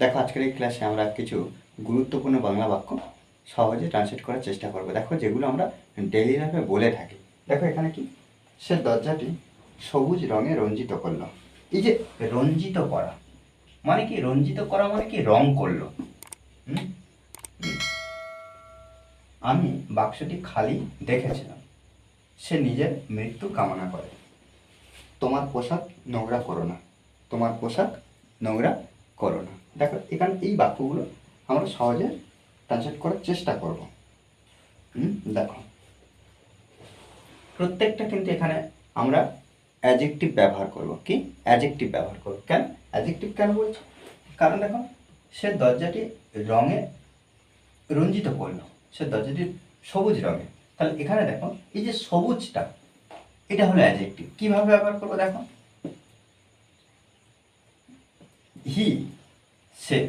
দেখো, আজকের এই ক্লাসে আমরা কিছু গুরুত্বপূর্ণ বাংলা বাক্য সহজে ট্রান্সলেট করার চেষ্টা করব। দেখো, যেগুলো আমরা ডেইলি লাইফে বলে থাকি। দেখো, এখানে কি? সে দরজাটি সবুজ রঙে রঞ্জিত করল। এই যে রঞ্জিত করা মানে কি? রঞ্জিত করা মানে কি? রং করল। আমি বাক্সটি খালি দেখেছিলাম। সে নিজের মৃত্যু কামনা করে। তোমার পোশাক নোংরা করো না। তোমার পোশাক নোংরা করো না। দেখো, এখানে এই বাক্যগুলো আমরা সহজে ট্রান্সলেট করার চেষ্টা করব। হুম, দেখো। প্রত্যেকটা কিন্তু এখানে আমরা অ্যাজেক্টিভ ব্যবহার করব। কি? অ্যাজেক্টিভ ব্যবহার করব। কেন? অ্যাজেক্টিভ কেন বলছি? কারণ দেখো, সে দরজাটি রঙে রঞ্জিত করল। সে দরজাটি সবুজ রঙে। তাহলে এখানে দেখো, এই যে সবুজটা, এটা হলো অ্যাজেক্টিভ কীভাবে ব্যবহার করব দেখো? হি সে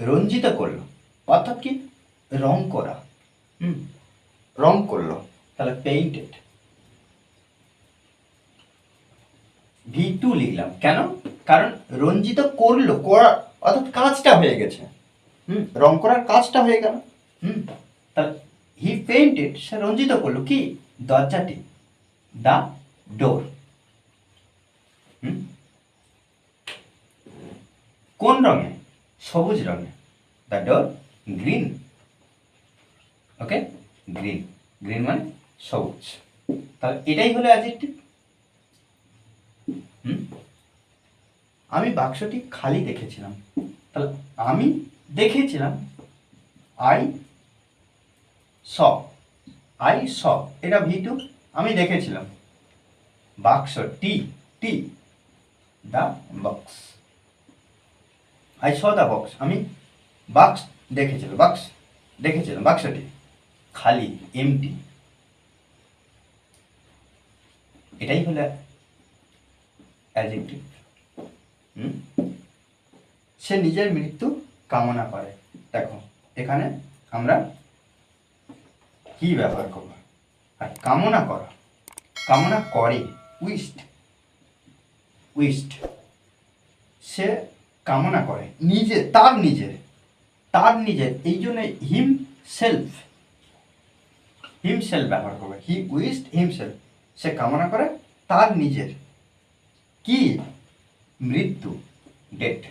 রঞ্জিত করল। অর্থাৎ কি? রং করা। হুম? রং করল। তাহলে পেইন্টেড ভি টু লিখলাম। কেন? কারণ রঞ্জিত করল, করা অর্থাৎ কাজটা হয়ে গেছে। হুম? রং করার কাজটা হয়ে গেল। হুম? তাহলে হি পেইন্টেড সে রঞ্জিত করল। কি? দরজাটি। দ্য ডোর কোন রঙে? সবুজ রঙে the door green okay green green মানে সবুজ। তাহলে এটাই হলো অ্যাজেক্টিভ আমি বাক্সটি খালি দেখেছিলাম। তাহলে আমি দেখেছিলাম আই স আই স এটা ভি টু আমি দেখেছিলাম। বাক্স টি টি the box I saw the box আমি বাক্স দেখেছিলাম বাক্স দেখেছিলাম বাক্সটি খালি এমটি এটাই হলো অ্যাজেক্টিভ হুম? সে নিজের মৃত্যু কামনা করে। দেখো, এখানে আমরা কি ব্যবহার করব? আর কামনা করা। কামনা করে উইস্ট উইস্ট সে কামনা করে। নিজে, তার নিজের তার নিজের, এই জন্য হিম সেলফ হিম সেলফ ব্যবহার করবে। হি উইস্ট হিম সেলফ সে কামনা করে, তার নিজের। কি? মৃত্যু। ডেট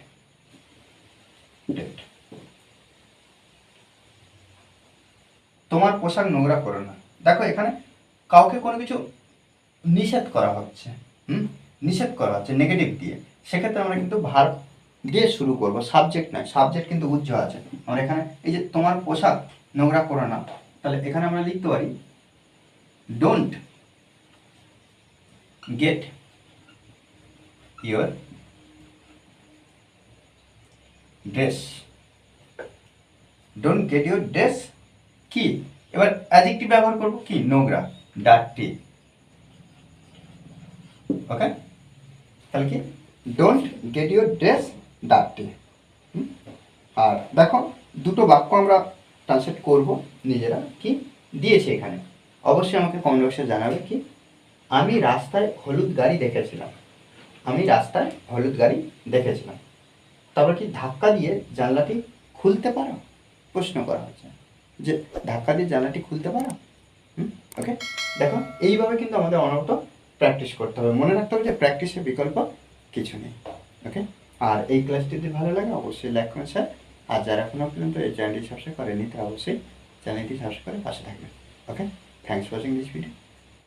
ডেট তোমার পোশাক নোংরা করো না। দেখো এখানে কাউকে কোনো কিছু নিষেধ করা হচ্ছে, হুম? নিষেধ করা হচ্ছে নেগেটিভ দিয়ে। সেক্ষেত্রে আমরা কিন্তু ভার দিয়ে শুরু করব। সাবজেক্ট নয় সাবজেক্ট কিন্তু উজ্জ্ব আছে। আমরা এখানে, এই যে তোমার পোশাক, নোংরা করো না। তাহলে এখানে আমরা লিখতে পারি don't get your dress don't get your dress কি? এবার অ্যাডজেক্টিভ ব্যবহার করব কি? নোংরা ডার্টি ওকে তাহলে কি? Don't get your dress dirty আর দেখো, দুটো বাক্য আমরা ট্রান্সলেট করব নিজেরা। কি? দিয়েছে এখানে। অবশ্যই আমাকে কমেন্ট বক্সে জানাবে কি? আমি রাস্তায় হলুদ গাড়ি দেখেছিলাম। আমি রাস্তায় হলুদ গাড়ি দেখেছিলাম। তারপর কি ধাক্কা দিয়ে জানলাটি খুলতে পারো? প্রশ্ন করা হচ্ছে। যে ধাক্কা দিয়ে জানলাটি খুলতে পারো? ওকে দেখো, এইভাবে কিন্তু আমাদের অনবরত প্র্যাকটিস করতে হবে। মনে রাখতে হবে যে প্র্যাকটিসের বিকল্প কিছু নেই। ওকে আর এই ক্লাসটি যদি ভালো লাগে, অবশ্যই লাইক করেন স্যার আর যারা এখনও পর্যন্ত এই চ্যানেলটি সাবস্ক্রাইব করেনি তারা অবশ্যই চ্যানেলটি সাবস্ক্রাইব করে পাশে থাকবেন। Okay thanks watching this video